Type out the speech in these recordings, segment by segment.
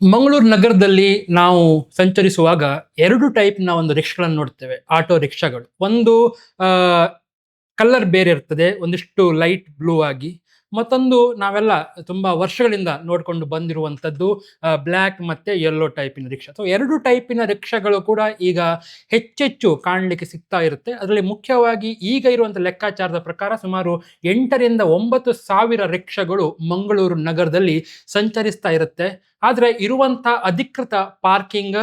ಮಂಗಳೂರು ನಗರದಲ್ಲಿ ನಾವು ಸಂಚರಿಸುವಾಗ ಎರಡು ಟೈಪ್ನ ಒಂದು ರಿಕ್ಷಾಗಳನ್ನು ನೋಡ್ತೇವೆ, ಆಟೋ ರಿಕ್ಷಾಗಳು. ಒಂದು ಕಲರ್ ಬೇರೆ ಇರ್ತದೆ, ಒಂದಿಷ್ಟು ಲೈಟ್ ಬ್ಲೂ ಆಗಿ. ಮತ್ತೊಂದು ನಾವೆಲ್ಲ ತುಂಬಾ ವರ್ಷಗಳಿಂದ ನೋಡ್ಕೊಂಡು ಬಂದಿರುವಂಥದ್ದು ಬ್ಲ್ಯಾಕ್ ಮತ್ತೆ ಯೆಲ್ಲೋ ಟೈಪಿನ ರಿಕ್ಷಾ. ಸೊ ಎರಡು ಟೈಪಿನ ರಿಕ್ಷಾಗಳು ಕೂಡ ಈಗ ಹೆಚ್ಚೆಚ್ಚು ಕಾಣಲಿಕ್ಕೆ ಸಿಗ್ತಾ ಇರುತ್ತೆ. ಅದರಲ್ಲಿ ಮುಖ್ಯವಾಗಿ ಈಗ ಇರುವಂಥ ಲೆಕ್ಕಾಚಾರದ ಪ್ರಕಾರ ಸುಮಾರು ಎಂಟರಿಂದ ಒಂಬತ್ತು ಸಾವಿರ ರಿಕ್ಷಾಗಳು ಮಂಗಳೂರು ನಗರದಲ್ಲಿ ಸಂಚರಿಸ್ತಾ ಇರುತ್ತೆ. ಆದರೆ ಇರುವಂಥ ಅಧಿಕೃತ ಪಾರ್ಕಿಂಗ್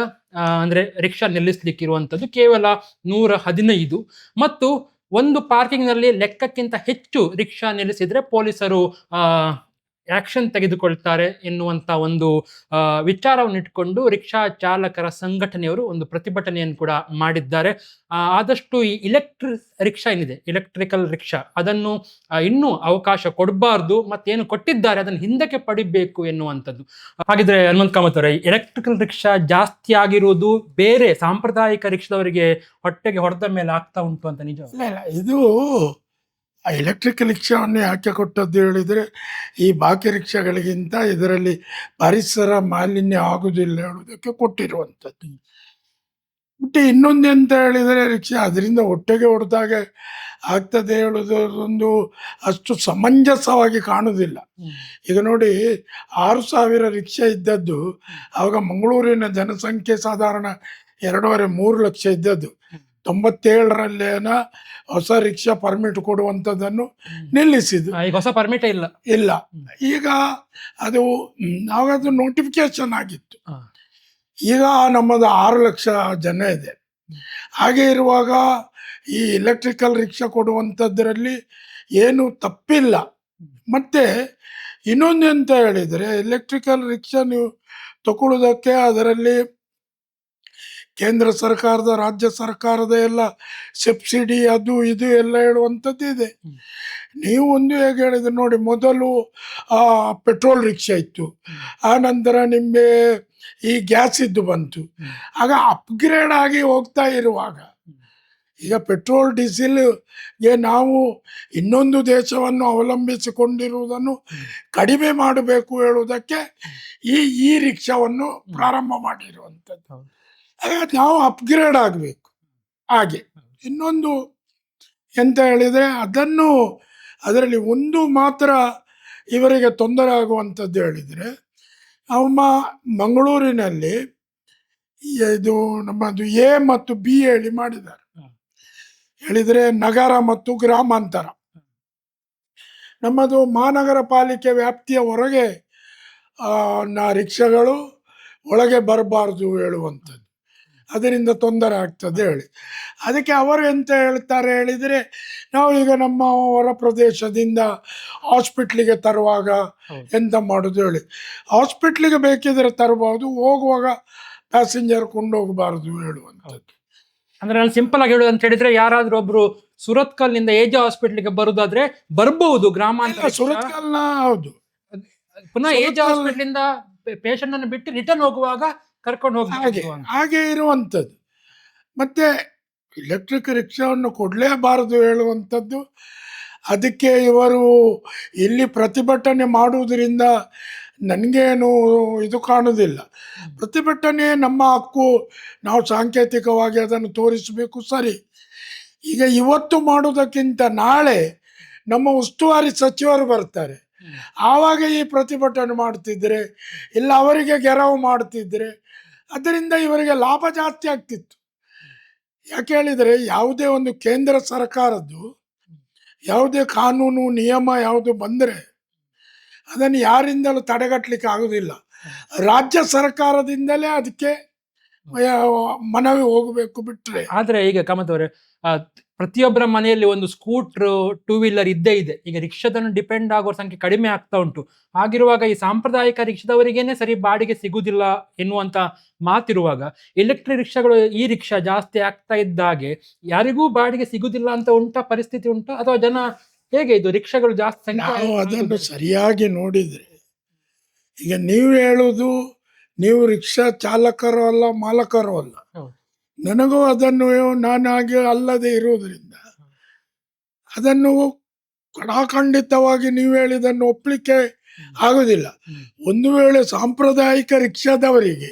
ಅಂದ್ರೆ ರಿಕ್ಷಾ ನಿಲ್ಲಿಸ್ಲಿಕ್ಕೆ ಇರುವಂಥದ್ದು ಕೇವಲ ನೂರ ಹದಿನೈದು. ಮತ್ತು ಒಂದು ಪಾರ್ಕಿಂಗ್ನಲ್ಲಿ ಲೆಕ್ಕಕ್ಕಿಂತ ಹೆಚ್ಚು ರಿಕ್ಷಾ ನಿಲ್ಲಿಸಿದ್ರೆ ಪೊಲೀಸರು ಆಕ್ಷನ್ ತೆಗೆದುಕೊಳ್ತಾರೆ ಎನ್ನುವಂಥ ಒಂದು ವಿಚಾರವನ್ನು ಇಟ್ಕೊಂಡು ರಿಕ್ಷಾ ಚಾಲಕರ ಸಂಘಟನೆಯವರು ಒಂದು ಪ್ರತಿಭಟನೆಯನ್ನು ಕೂಡ ಮಾಡಿದ್ದಾರೆ. ಆದಷ್ಟು ಈ ಇಲೆಕ್ಟ್ರಿ ರಿಕ್ಷಾ ಏನಿದೆ? Electrical rickshaw. ಅದನ್ನು ಇನ್ನೂ ಅವಕಾಶ ಕೊಡಬಾರ್ದು, ಮತ್ತೇನು ಕೊಟ್ಟಿದ್ದಾರೆ, ಅದನ್ನು ಹಿಂದಕ್ಕೆ ಪಡಿಬೇಕು ಎನ್ನುವಂಥದ್ದು. ಹಾಗಿದ್ರೆ ಹನುಮಂತ್ ಕಾಮತ್ ಅವರೇ ಎಲೆಕ್ಟ್ರಿಕಲ್ ರಿಕ್ಷಾ ಜಾಸ್ತಿ ಆಗಿರುವುದು ಬೇರೆ ಸಾಂಪ್ರದಾಯಿಕ ರಿಕ್ಷಾದವರಿಗೆ ಹೊಟ್ಟೆಗೆ ಹೊಡೆದ ಮೇಲೆ ಆಗ್ತಾ ಉಂಟು ಅಂತ ನಿಜ? ಇದು ಆ ಎಲೆಕ್ಟ್ರಿಕ್ ರಿಕ್ಷಾವನ್ನು ಯಾಕೆ ಕೊಟ್ಟದ್ದು ಹೇಳಿದರೆ ಈ ಬಾಕಿ ರಿಕ್ಷಾಗಳಿಗಿಂತ ಇದರಲ್ಲಿ ಪರಿಸರ ಮಾಲಿನ್ಯ ಆಗುವುದಿಲ್ಲ ಹೇಳುವುದಕ್ಕೆ ಕೊಟ್ಟಿರುವಂಥದ್ದು. ಮತ್ತೆ ಇನ್ನೊಂದು ಎಂತ ಹೇಳಿದರೆ ರಿಕ್ಷಾ ಅದರಿಂದ ಹೊಟ್ಟೆಗೆ ಹೊಡೆದಾಗ ಆಗ್ತದೆ ಹೇಳುವುದು ಒಂದು ಅಷ್ಟು ಸಮಂಜಸವಾಗಿ ಕಾಣುವುದಿಲ್ಲ. ಈಗ ನೋಡಿ ಆರು ಸಾವಿರ ರಿಕ್ಷಾ ಇದ್ದದ್ದು ಆವಾಗ ಮಂಗಳೂರಿನ ಜನಸಂಖ್ಯೆ ಸಾಧಾರಣ ಎರಡೂವರೆ ಮೂರು ಲಕ್ಷ ಇದ್ದದ್ದು. ತೊಂಬತ್ತೇಳರಲ್ಲೇನ ಹೊಸ ರಿಕ್ಷಾ ಪರ್ಮಿಟ್ ಕೊಡುವಂಥದ್ದನ್ನು ನಿಲ್ಲಿಸಿದ್ದು ಆ, ಈಗ ಹೊಸ ಪರ್ಮಿಟ್ ಇಲ್ಲ. ಇಲ್ಲ. ಈಗ ಅದು ನಾವದು ನೋಟಿಫಿಕೇಶನ್ ಆಗಿತ್ತು. ಈಗ ನಮ್ಮದು ಆರು ಲಕ್ಷ ಜನ ಇದೆ. ಹಾಗೆ ಇರುವಾಗ ಈ ಎಲೆಕ್ಟ್ರಿಕಲ್ ರಿಕ್ಷಾ ಕೊಡುವಂಥದ್ರಲ್ಲಿ ಏನು ತಪ್ಪಿಲ್ಲ. ಮತ್ತೆ ಇನ್ನೊಂದು ಅಂತ ಹೇಳಿದರೆ ಎಲೆಕ್ಟ್ರಿಕಲ್ ರಿಕ್ಷಾ ನೀವು ತಗೊಳ್ಳೋದಕ್ಕೆ ಅದರಲ್ಲಿ ಕೇಂದ್ರ ಸರ್ಕಾರದ ರಾಜ್ಯ ಸರ್ಕಾರದ ಎಲ್ಲ ಸಬ್ಸಿಡಿ ಅದು ಇದು ಎಲ್ಲ ಹೇಳುವಂಥದ್ದು ಇದೆ. ನೀವು ಒಂದು ಹೇಗೆ ಹೇಳಿದ್ರೆ ನೋಡಿ ಮೊದಲು ಆ ಪೆಟ್ರೋಲ್ ರಿಕ್ಷಾ ಇತ್ತು. ಆ ನಂತರ ನಿಮಗೆ ಈ ಗ್ಯಾಸ್ ಇದ್ದು ಬಂತು. ಆಗ ಅಪ್ಗ್ರೇಡ್ ಆಗಿ ಹೋಗ್ತಾ ಇರುವಾಗ ಈಗ ಪೆಟ್ರೋಲ್ ಡೀಸೆಲ್ಗೆ ನಾವು ಇನ್ನೊಂದು ದೇಶವನ್ನು ಅವಲಂಬಿಸಿಕೊಂಡಿರುವುದನ್ನು ಕಡಿಮೆ ಮಾಡಬೇಕು ಹೇಳುವುದಕ್ಕೆ ಈ ಈ ರಿಕ್ಷಾವನ್ನು ಪ್ರಾರಂಭ ಮಾಡಿರುವಂಥದ್ದು. ನಾವು ಅಪ್ಗ್ರೇಡ್ ಆಗಬೇಕು. ಹಾಗೆ. ಇನ್ನೊಂದು ಎಂತ ಹೇಳಿದರೆ ಅದನ್ನು ಅದರಲ್ಲಿ ಒಂದು ಮಾತ್ರ ಇವರಿಗೆ ತೊಂದರೆ ಆಗುವಂಥದ್ದು ಹೇಳಿದರೆ ಅವಮ್ಮ ಮಂಗಳೂರಿನಲ್ಲಿ ಇದು ನಮ್ಮದು ಎ ಮತ್ತು ಬಿ ಹೇಳಿ ಮಾಡಿದ್ದಾರೆ. ಹೇಳಿದರೆ ನಗರ ಮತ್ತು ಗ್ರಾಮಾಂತರ. ನಮ್ಮದು ಮಹಾನಗರ ಪಾಲಿಕೆ ವ್ಯಾಪ್ತಿಯ ಹೊರಗೆ ರಿಕ್ಷಾಗಳು ಒಳಗೆ ಬರಬಾರ್ದು ಹೇಳುವಂಥದ್ದು. ಅದರಿಂದ ತೊಂದರೆ ಆಗ್ತದೆ ಹೇಳಿ. ಅದಕ್ಕೆ ಅವರು ಎಂತ ಹೇಳ್ತಾರೆ ಹೇಳಿದರೆ ನಾವು ಈಗ ನಮ್ಮ ಹೊರ ಪ್ರದೇಶದಿಂದ ಹಾಸ್ಪಿಟ್ಲಿಗೆ ತರುವಾಗ. ಎಂತ ಮಾಡೋದು ಹೇಳಿ. ಹಾಸ್ಪಿಟ್ಲಿಗೆ ಬೇಕಿದ್ರೆ ತರಬಹುದು ಹೋಗುವಾಗ ಪ್ಯಾಸೆಂಜರ್ ಕೊಂಡೋಗಬಾರದು ಹೇಳುವಂಥದ್ದು. ಅಂದ್ರೆ ನಾನು ಸಿಂಪಲ್ ಆಗಿ ಹೇಳುದು ಅಂತ ಹೇಳಿದ್ರೆ ಯಾರಾದ್ರೂ ಒಬ್ರು ಸುರತ್ಕಲ್ನಿಂದ ಏಜಾ ಹಾಸ್ಪಿಟ್ಲಿಗೆ ಬರುದಾದ್ರೆ ಬರಬಹುದು ಗ್ರಾಮಾಂತರ ಸುರತ್ಕಲ್ ಸುರತ್ಕಲ್ನ ಹೌದು. ಪುನಃ ಏಜಾ ಹಾಸ್ಪಿಟ್ಲಿಂದ ಪೇಷಂಟ್ ಅನ್ನು ಬಿಟ್ಟು ರಿಟರ್ನ್ ಹೋಗುವಾಗ ಕರ್ಕೊಂಡು ಹಾಗೆ ಹೋಗ್ಬೋದು ಹಾಗೆ ಇರುವಂಥದ್ದು. ಮತ್ತೆ ಎಲೆಕ್ಟ್ರಿಕ್ ರಿಕ್ಷಾವನ್ನು ಕೊಡಲೇಬಾರದು ಹೇಳುವಂಥದ್ದು. ಅದಕ್ಕೆ ಇವರು ಇಲ್ಲಿ ಪ್ರತಿಭಟನೆ ಮಾಡುವುದರಿಂದ ನನಗೇನು ಇದು ಕಾಣುವುದಿಲ್ಲ ಪ್ರತಿಭಟನೆ ನಮ್ಮ ಹಕ್ಕು. ನಾವು ಸಾಂಕೇತಿಕವಾಗಿ ಅದನ್ನು ತೋರಿಸಬೇಕು ಸರಿ. ಈಗ ಇವತ್ತು ಮಾಡುವುದಕ್ಕಿಂತ ನಾಳೆ ನಮ್ಮ ಉಸ್ತುವಾರಿ ಸಚಿವರು ಬರ್ತಾರೆ. ಆವಾಗ ಈ ಪ್ರತಿಭಟನೆ ಮಾಡ್ತಿದ್ರೆ ಇಲ್ಲ ಅವರಿಗೆ ಗೆರವು ಮಾಡ್ತಿದ್ರೆ ಅದರಿಂದ ಇವರಿಗೆ ಲಾಭ ಜಾಸ್ತಿ ಆಗ್ತಿತ್ತು. ಯಾಕೆ ಹೇಳಿದರೆ ಯಾವುದೇ ಒಂದು ಕೇಂದ್ರ ಸರ್ಕಾರದ್ದು ಯಾವುದೇ ಕಾನೂನು ನಿಯಮ ಯಾವುದು ಬಂದರೆ ಅದನ್ನು ಯಾರಿಂದಲೂ ತಡೆಗಟ್ಟಲಿಕ್ಕೆ ಆಗುವುದಿಲ್ಲ. ರಾಜ್ಯ ಸರ್ಕಾರದಿಂದಲೇ ಅದಕ್ಕೆ ಮನವಿ ಹೋಗಬೇಕು ಬಿಟ್ಟರೆ ಆದರೆ ಈಗ ಕಾಮತ್ ಅವರೇ ಪ್ರತಿಯೊಬ್ಬರ ಮನೆಯಲ್ಲಿ ಒಂದು ಸ್ಕೂಟ್ರ್ ಟೂ ವೀಲರ್ ಇದ್ದೇ ಇದೆ. ಈಗ ರಿಕ್ಷಾದನ್ನು ಡಿಪೆಂಡ್ ಆಗುವ ಸಂಖ್ಯೆ ಕಡಿಮೆ ಆಗ್ತಾ ಉಂಟು. ಹಾಗಿರುವಾಗ ಈ ಸಾಂಪ್ರದಾಯಿಕ ರಿಕ್ಷಾದವರಿಗೇನೆ ಸರಿ ಬಾಡಿಗೆ ಸಿಗುವುದಿಲ್ಲ ಎನ್ನುವಂಥ ಮಾತಿರುವಾಗ ಎಲೆಕ್ಟ್ರಿಕ್ ರಿಕ್ಷಾಗಳು ಈ ರಿಕ್ಷಾ ಜಾಸ್ತಿ ಆಗ್ತಾ ಇದ್ದಾಗೆ ಯಾರಿಗೂ ಬಾಡಿಗೆ ಸಿಗುವುದಿಲ್ಲ ಅಂತ ಉಂಟಾ ಪರಿಸ್ಥಿತಿ ಉಂಟಾ? ಅಥವಾ ಜನ ಹೇಗೆ ಇದು ರಿಕ್ಷಾಗಳು ಜಾಸ್ತಿ ಸಂಖ್ಯೆ ನಾವು ಅದನ್ನು ಸರಿಯಾಗಿ ನೋಡಿದರೆ ಈಗ ನೀವು ಹೇಳುವುದು ನೀವು ರಿಕ್ಷಾ ಚಾಲಕರು ಅಲ್ಲ ಮಾಲಕರು ಅಲ್ಲ. ನನಗೂ ಅದನ್ನು ನಾನಾಗಿ ಅಲ್ಲದೆ ಇರುವುದರಿಂದ ಅದನ್ನು ಕಡಾಖಂಡಿತವಾಗಿ ನೀವು ಹೇಳಿದನ್ನು ಒಪ್ಪಲಿಕ್ಕೆ ಆಗುದಿಲ್ಲ. ಒಂದು ವೇಳೆ ಸಾಂಪ್ರದಾಯಿಕ ರಿಕ್ಷಾದವರಿಗೆ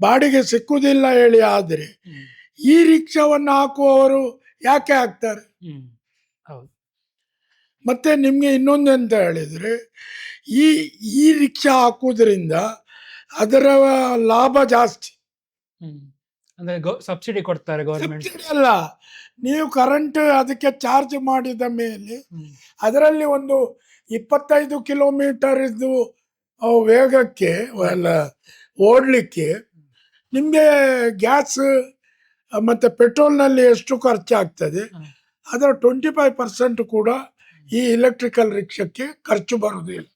ಬಾಡಿಗೆ ಸಿಕ್ಕುದಿಲ್ಲ ಹೇಳಿ ಆದರೆ ಈ ರಿಕ್ಷಾವನ್ನು ಹಾಕುವವರು ಯಾಕೆ ಹಾಕ್ತಾರೆ? ಹೌದು. ಮತ್ತೆ ನಿಮ್ಗೆ ಇನ್ನೊಂದು ಅಂತ ಹೇಳಿದ್ರೆ ಈ ಈ ರಿಕ್ಷಾ ಹಾಕುವುದರಿಂದ ಅದರ ಲಾಭ ಜಾಸ್ತಿ. ಅಂದ್ರೆ ಸಬ್ಸಿಡಿ ಕೊಡ್ತಾರೆ ಗೌರ್ಮೆಂಟ್ ಅಲ್ಲ. ನೀವು ಕರೆಂಟ್ ಅದಕ್ಕೆ ಚಾರ್ಜ್ ಮಾಡಿದ ಮೇಲೆ ಅದರಲ್ಲಿ ಒಂದು ಇಪ್ಪತ್ತೈದು ಕಿಲೋಮೀಟರ್ ಇದ್ದು ವೇಗಕ್ಕೆ ಅಲ್ಲ ಓಡಲಿಕ್ಕೆ ನಿಮಗೆ ಗ್ಯಾಸ್ ಮತ್ತು ಪೆಟ್ರೋಲ್ನಲ್ಲಿ ಎಷ್ಟು ಖರ್ಚಾಗ್ತದೆ. ಅದರ ಟ್ವೆಂಟಿ ಫೈವ್ ಪರ್ಸೆಂಟ್ ಕೂಡ ಈ ಎಲೆಕ್ಟ್ರಿಕಲ್ ರಿಕ್ಷಕ್ಕೆ ಖರ್ಚು ಬರುವುದಿಲ್ಲ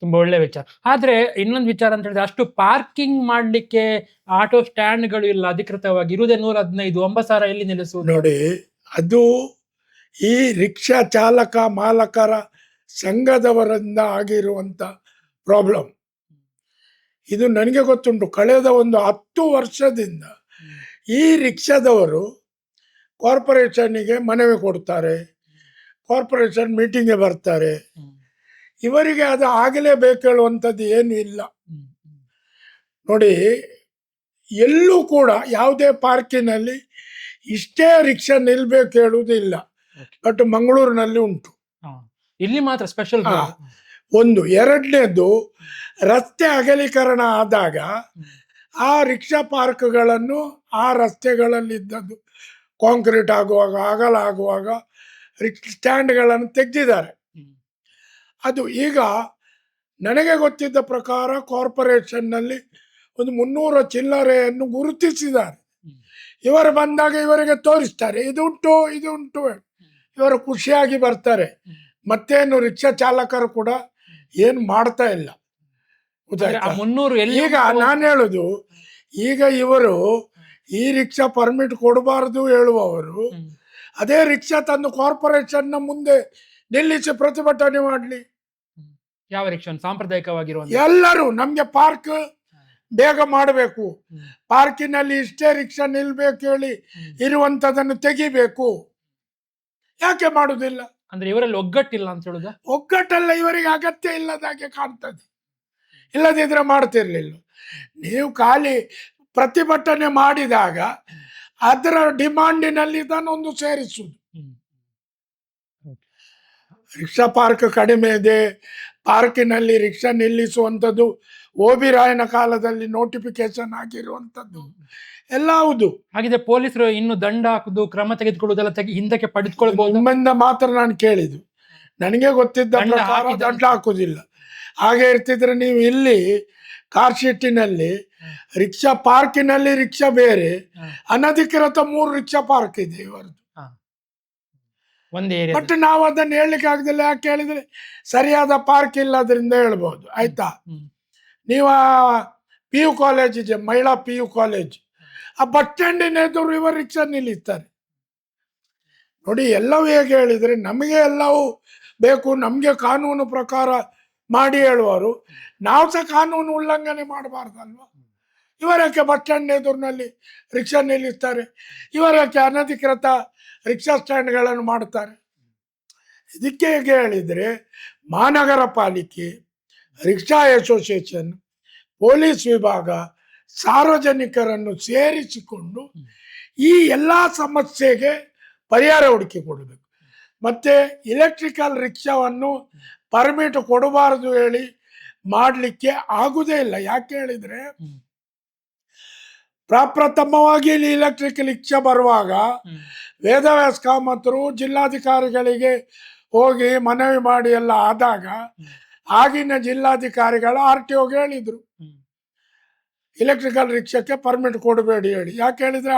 ತುಂಬಾ ಒಳ್ಳೆ ವಿಚಾರ. ಆದ್ರೆ ಇನ್ನೊಂದು ವಿಚಾರ ಅಂತ ಹೇಳಿದ್ರೆ ಅಷ್ಟು ಪಾರ್ಕಿಂಗ್ ಮಾಡಲಿಕ್ಕೆ ಆಟೋ ಸ್ಟ್ಯಾಂಡ್ಗಳು ಇಲ್ಲ ಅಧಿಕೃತವಾಗಿ. ಇರುವುದೇ ನೂರ ಹದಿನೈದು ಒಂಬತ್ತು ಸಾವಿರ ಎಲ್ಲಿ ನಿಲ್ಲಿಸುವುದು? ನೋಡಿ ಅದು ಈ ರಿಕ್ಷಾ ಚಾಲಕ ಮಾಲಕರ ಸಂಘದವರಿಂದ ಆಗಿರುವಂತ ಪ್ರಾಬ್ಲಮ್ ಇದು ನನಗೆ ಗೊತ್ತುಂಟು. ಕಳೆದ ಒಂದು ಹತ್ತು ವರ್ಷದಿಂದ ಈ ರಿಕ್ಷಾದವರು ಕಾರ್ಪೊರೇಷನ್ನಿಗೆ ಮನವಿ ಕೊಡ್ತಾರೆ. ಕಾರ್ಪೊರೇಷನ್ ಮೀಟಿಂಗ್ಗೆ ಬರ್ತಾರೆ. ಇವರಿಗೆ ಅದು ಆಗಲೇಬೇಕು ಹೇಳುವಂಥದ್ದು ಏನು ಇಲ್ಲ. ನೋಡಿ ಎಲ್ಲೂ ಕೂಡ ಯಾವುದೇ ಪಾರ್ಕಿನಲ್ಲಿ ಇಷ್ಟೇ ರಿಕ್ಷಾ ನಿಲ್ಬೇಕು ಹೇಳುವುದಿಲ್ಲ. ಬಟ್ ಮಂಗಳೂರಿನಲ್ಲಿ ಉಂಟು ಇಲ್ಲಿ ಮಾತ್ರ ಸ್ಪೆಷಲ್. ಒಂದು ಎರಡನೇದು ರಸ್ತೆ ಅಗಲೀಕರಣ ಆದಾಗ ಆ ರಿಕ್ಷಾ ಪಾರ್ಕ್ಗಳನ್ನು ಆ ರಸ್ತೆಗಳಲ್ಲಿದ್ದದ್ದು ಕಾಂಕ್ರೀಟ್ ಆಗುವಾಗ ಅಗಲ ಆಗುವಾಗ ರಿಕ್ ಸ್ಟ್ಯಾಂಡ್ಗಳನ್ನು ತೆಗೆದಿದ್ದಾರೆ ಅದು ಈಗ ನನಗೆ ಗೊತ್ತಿದ್ದ ಪ್ರಕಾರ ಕಾರ್ಪೊರೇಷನ್ನಲ್ಲಿ ಒಂದು ಮುನ್ನೂರ ಚಿಲ್ಲರೆಯನ್ನು ಗುರುತಿಸಿದ್ದಾರೆ. ಇವರು ಬಂದಾಗ ಇವರಿಗೆ ತೋರಿಸ್ತಾರೆ ಇದು ಉಂಟು ಇದು ಉಂಟು. ಇವರು ಖುಷಿಯಾಗಿ ಬರ್ತಾರೆ. ಮತ್ತೇನು ರಿಕ್ಷಾ ಚಾಲಕರು ಕೂಡ ಏನು ಮಾಡ್ತಾ ಇಲ್ಲ. ಈಗ ನಾನು ಹೇಳುದು ಈಗ ಇವರು ಈ ರಿಕ್ಷಾ ಪರ್ಮಿಟ್ ಕೊಡಬಾರದು ಹೇಳುವವರು ಅದೇ ರಿಕ್ಷಾ ತಂದು ಕಾರ್ಪೊರೇಷನ್ನ ಮುಂದೆ ನಿಲ್ಲಿಸಿ ಪ್ರತಿಭಟನೆ ಮಾಡಲಿ. ಯಾವ ರಿಕ್ಷನ್ ಸಾಂಪ್ರದಾಯಿಕವಾಗಿರುವ ಎಲ್ಲರೂ ನಮ್ಗೆ ಪಾರ್ಕ್ ಬೇಗ ಮಾಡಬೇಕು. ಪಾರ್ಕಿನಲ್ಲಿ ಇಷ್ಟೇ ರಿಕ್ಷಾ ನಿಲ್ಬೇಕು ಹೇಳಿ. ಇರುವಂತದನ್ನು ತೆಗಿಬೇಕು. ಯಾಕೆ ಮಾಡುದಿಲ್ಲ? ಅಂದ್ರೆ ಇವರಲ್ಲಿ ಒಗ್ಗಟ್ಟಿಲ್ಲ ಅಂತ ಹೇಳುದ? ಒಗ್ಗಟ್ಟಲ್ಲ ಇವರಿಗೆ ಅಗತ್ಯ ಇಲ್ಲದಾಗೆ ಕಾಣ್ತದೆ. ಇಲ್ಲದಿದ್ರೆ ಮಾಡ್ತಿರ್ಲಿಲ್ಲ. ನೀವು ಖಾಲಿ ಪ್ರತಿಭಟನೆ ಮಾಡಿದಾಗ ಅದರ ಡಿಮಾಂಡಿನಲ್ಲಿ ಇದನ್ನೊಂದು ಸೇರಿಸುವುದು ರಿಕ್ಷಾ ಪಾರ್ಕ್ ಕಡಿಮೆ ಇದೆ. ಪಾರ್ಕಿನಲ್ಲಿ ರಿಕ್ಷಾ ನಿಲ್ಲಿಸುವಂಥದ್ದು ಓಬಿರಾಯನ ಕಾಲದಲ್ಲಿ ನೋಟಿಫಿಕೇಶನ್ ಆಗಿರುವಂಥದ್ದು. ಎಲ್ಲ ಹೌದು. ಹಾಗಿದ್ರೆ ಪೊಲೀಸರು ಇನ್ನು ದಂಡ ಹಾಕುದು ಕ್ರಮ ತೆಗೆದುಕೊಳ್ಳುವುದೆಲ್ಲ ತೆಗೆ ಹಿಂದಕ್ಕೆ ಪಡೆದುಕೊಳ್ಬಹುದು? ನಿಮ್ಮಿಂದ ಮಾತ್ರ ನಾನು ಕೇಳಿದ್ದು. ನನಗೆ ಗೊತ್ತಿದ್ದ ದಂಡ ಪ್ರಕಾರ ದಂಡ ಹಾಕುದಿಲ್ಲ ಹಾಗೆ ಇರ್ತಿದ್ರೆ ನೀವು ಇಲ್ಲಿ ಕಾರ್ ಶೀಟಿನಲ್ಲಿ ರಿಕ್ಷಾ ಪಾರ್ಕಿನಲ್ಲಿ ರಿಕ್ಷಾ ಬೇರೆ ಅನಧಿಕೃತ ಮೂರು ರಿಕ್ಷಾ ಪಾರ್ಕ್ ಇದೆ ಇವರದ್ದು. ಒಂದೇ ಏರಿಯಾ ಬಟ್ ನಾವು ಅದನ್ನು ಹೇಳಲಿಕ್ಕೆ ಆಗದಿಲ್ಲ. ಯಾಕೆ ಹೇಳಿದ್ರೆ ಸರಿಯಾದ ಪಾರ್ಕ್ ಇಲ್ಲದ್ರಿಂದ ಹೇಳ್ಬೋದು. ಆಯ್ತಾ? ನೀವು ಪಿ ಯು ಕಾಲೇಜ್ ಇದೆ ಮಹಿಳಾ ಪಿ ಯು ಕಾಲೇಜ್ ಆ ಬಸ್ ಸ್ಟ್ಯಾಂಡಿನ ಎದುರು ಇವರು ರಿಕ್ಷಾ ನಿಲ್ಲಿಸ್ತಾರೆ. ನೋಡಿ ಎಲ್ಲವೂ ಹೇಗೆ ಹೇಳಿದ್ರೆ ನಮಗೆ ಎಲ್ಲವೂ ಬೇಕು. ನಮಗೆ ಕಾನೂನು ಪ್ರಕಾರ ಮಾಡಿ ಹೇಳುವರು. ನಾವು ಸಹ ಕಾನೂನು ಉಲ್ಲಂಘನೆ ಮಾಡಬಾರ್ದಲ್ವಾ? ಇವರಕ್ಕೆ ಬಸ್ ಸ್ಟ್ಯಾಂಡ್ ಎದುರಿನಲ್ಲಿ ರಿಕ್ಷಾ ನಿಲ್ಲಿಸ್ತಾರೆ. ಇವರಕ್ಕೆ ಅನಧಿಕೃತ ರಿಕ್ಷಾ ಸ್ಟ್ಯಾಂಡ್ಗಳನ್ನು ಮಾಡ್ತಾರೆ ಇದಕ್ಕೆ ಹೇಗೆ ಹೇಳಿದರೆ, ಮಹಾನಗರ ಪಾಲಿಕೆ, ರಿಕ್ಷಾ ಅಸೋಸಿಯೇಷನ್, ಪೊಲೀಸ್ ವಿಭಾಗ ಸಾರ್ವಜನಿಕರನ್ನು ಸೇರಿಸಿಕೊಂಡು ಈ ಎಲ್ಲ ಸಮಸ್ಯೆಗೆ ಪರಿಹಾರ ಹುಡುಕಿ ಕೊಡಬೇಕು. ಮತ್ತು ಇಲೆಕ್ಟ್ರಿಕಲ್ ರಿಕ್ಷಾವನ್ನು ಪರ್ಮಿಟ್ ಕೊಡಬಾರದು ಹೇಳಿ ಮಾಡಲಿಕ್ಕೆ ಆಗುದೇ ಇಲ್ಲ. ಯಾಕೆ ಹೇಳಿದ್ರೆ ಪ್ರಪ್ರಥಮವಾಗಿ ಇಲ್ಲಿ ಇಲೆಕ್ಟ್ರಿಕ್ ರಿಕ್ಷಾ ಬರುವಾಗ ವೇದವ್ಯಾಸ ಕಾಮತರು ಜಿಲ್ಲಾಧಿಕಾರಿಗಳಿಗೆ ಹೋಗಿ ಮನವಿ ಮಾಡಿ ಎಲ್ಲ ಆದಾಗ ಆಗಿನ ಜಿಲ್ಲಾಧಿಕಾರಿಗಳು ಆರ್ ಟಿ ಒಗೆ ಹೇಳಿದ್ರು. ಇಲೆಕ್ಟ್ರಿಕಲ್ ರಿಕ್ಷಾಕ್ಕೆ ಪರ್ಮಿಟ್ ಕೊಡಬೇಡಿ ಹೇಳಿ. ಯಾಕೆ ಹೇಳಿದ್ರೆ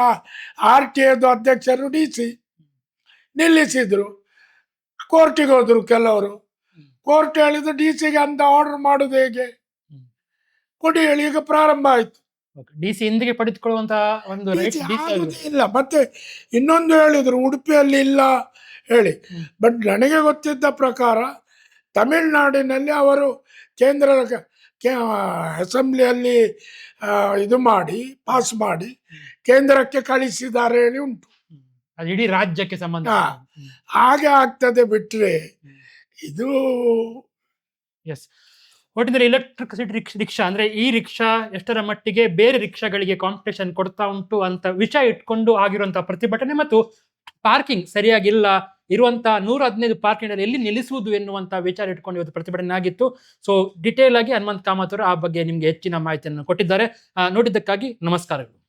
ಆರ್ ಟಿ ಎದು ಅಧ್ಯಕ್ಷರು ಡಿ ಸಿ ನಿಲ್ಲಿಸಿದ್ರು. ಕೋರ್ಟಿಗೆ ಹೋದ್ರು ಕೆಲವರು. ಕೋರ್ಟ್ ಹೇಳಿದ್ರು ಡಿ ಸಿಗೆ ಅಂತ ಆರ್ಡರ್ ಮಾಡೋದು ಹೇಗೆ. ಕೊಡಿ ಹೇಳಿ ಈಗ ಪ್ರಾರಂಭ ಆಯ್ತು. ಡಿ ಸಿ ಹಿಂದಿಗೆ ಪಡೆದುಕೊಳ್ಳುವಂತಹ ಒಂದು ಇಲ್ಲ. ಮತ್ತೆ ಇನ್ನೊಂದು ಹೇಳಿದ್ರು ಉಡುಪಿಯಲ್ಲಿ ಇಲ್ಲ. ಹೇಳಿ. ಬಟ್ ನನಗೆ ಗೊತ್ತಿದ್ದ ಪ್ರಕಾರ ತಮಿಳ್ನಾಡಿನಲ್ಲಿ ಅವರು ಕೇಂದ್ರ ಅಸೆಂಬ್ಲಿಯಲ್ಲಿ ಇದು ಮಾಡಿ ಪಾಸ್ ಮಾಡಿ ಕೇಂದ್ರಕ್ಕೆ ಕಳಿಸಿದ್ದಾರೆ ಹೇಳಿ ಉಂಟು. ಅದು ಇಡೀ ರಾಜ್ಯಕ್ಕೆ ಸಂಬಂಧ. ಹಾಗೆ ಆಗ್ತದೆ ಬಿಟ್ರೆ ಇದು ಎಸ್ ಒಟ್ಟಿನಲ್ಲಿ ಎಲೆಕ್ಟ್ರಿಸಿಟಿ ರಿಕ್ಷಾ ಅಂದ್ರೆ ಈ ರಿಕ್ಷಾ ಎಷ್ಟರ ಮಟ್ಟಿಗೆ ಬೇರೆ ರಿಕ್ಷಾಗಳಿಗೆ ಕಾಂಪಿಟೇಷನ್ ಕೊಡ್ತಾ ಉಂಟು ಅಂತ ವಿಷಯ ಇಟ್ಕೊಂಡು ಆಗಿರುವಂತಹ ಪ್ರತಿಭಟನೆ ಮತ್ತು ಪಾರ್ಕಿಂಗ್ ಸರಿಯಾಗಿಲ್ಲ ಇರುವಂತಹ ನೂರ ಹದಿನೈದು ಪಾರ್ಕಿಂಗ್ ಅಲ್ಲಿ ಎಲ್ಲಿ ನಿಲ್ಲಿಸುವುದು ಎನ್ನುವಂತಹ ವಿಚಾರ ಇಟ್ಕೊಂಡು ಇವತ್ತು ಪ್ರತಿಭಟನೆ ಆಗಿತ್ತು. ಸೊ ಡಿಟೇಲ್ ಆಗಿ ಹನುಮಂತ್ ಕಾಮತ್ ಅವರು ಆ ಬಗ್ಗೆ ನಿಮ್ಗೆ ಹೆಚ್ಚಿನ ಮಾಹಿತಿಯನ್ನು ಕೊಟ್ಟಿದ್ದಾರೆ. ನೋಡಿದ್ದಕ್ಕಾಗಿ ನಮಸ್ಕಾರಗಳು.